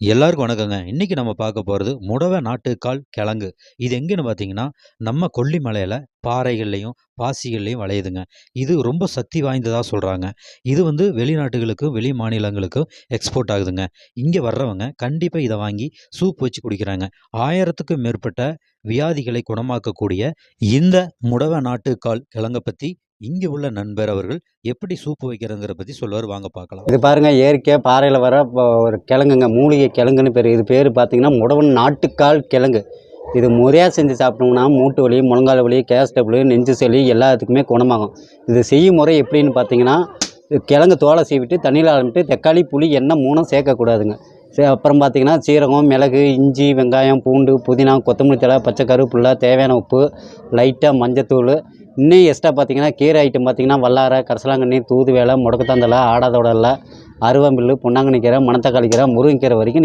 எல்லாருக்கும் வணக்கங்க. இன்றைக்கி நம்ம பார்க்க போகிறது முடவ நாட்டுக்கால் கிழங்கு. இது எங்கேன்னு பார்த்தீங்கன்னா, நம்ம கொல்லிமலையில் பாறைகள்லையும் பாசிகள்லையும் விளையுதுங்க. இது ரொம்ப சக்தி வாய்ந்ததாக சொல்கிறாங்க இது வந்து வெளிநாட்டுகளுக்கும், வெளி மாநிலங்களுக்கும் எக்ஸ்போர்ட் ஆகுதுங்க. இங்கே வர்றவங்க கண்டிப்பாக இதை வாங்கி சூப் வச்சு குடிக்கிறாங்க. 1000த்துக்கும் மேற்பட்ட வியாதிகளை குணமாக்கக்கூடிய இந்த முடவை நாட்டுக்கால் கிழங்கை பற்றி இங்கே உள்ள நண்பர் அவர்கள் எப்படி சூப் வைக்கிறதுங்கிறத பற்றி சொல்லுவார். வாங்க பார்க்கலாம். இது பாருங்க இயற்கையாக பாறையில் வர ஒரு கிழங்குங்க மூலிகை கிழங்குன்னு பேர் இது பேர் பார்த்தீங்கன்னா முடவன் நாட்டுக்கால் கிழங்கு. இது முறையாக செஞ்சு சாப்பிட்டோம்னா மூட்டு வலி முழங்கால் வலி கேஸ் டபுள் நெஞ்சு சளி எல்லாத்துக்குமே குணமாகும். இது செய்யும் முறை எப்படின்னு பார்த்தீங்கன்னா கிழங்கு தோலை சீவிட்டு தண்ணியில் ஆரம்பிட்டு தக்காளி புளி எண்ணெய் மூணும் சேர்க்கக்கூடாதுங்க. அப்புறம் பார்த்தீங்கன்னா சீரகம் மிளகு இஞ்சி வெங்காயம் பூண்டு புதினா கொத்தமல்லி தழை பச்சை கருவேப்பில்லை தேவையான உப்பு லைட்டாக மஞ்சத்தூள். இன்னும் எக்ஸ்ட்ரா பார்த்தீங்கன்னா கீரை ஐட்டம் பார்த்தீங்கன்னா வல்லாரை கரசலாங்கண்ணி தூதுவேலை முடக்கத்தாந்தலை ஆடாதோடலை அருவம்பில்லு பொன்னாங்கண்ணி கீரை மணத்தக்காளி கீரை முருங்கைக்கீரை வரைக்கும்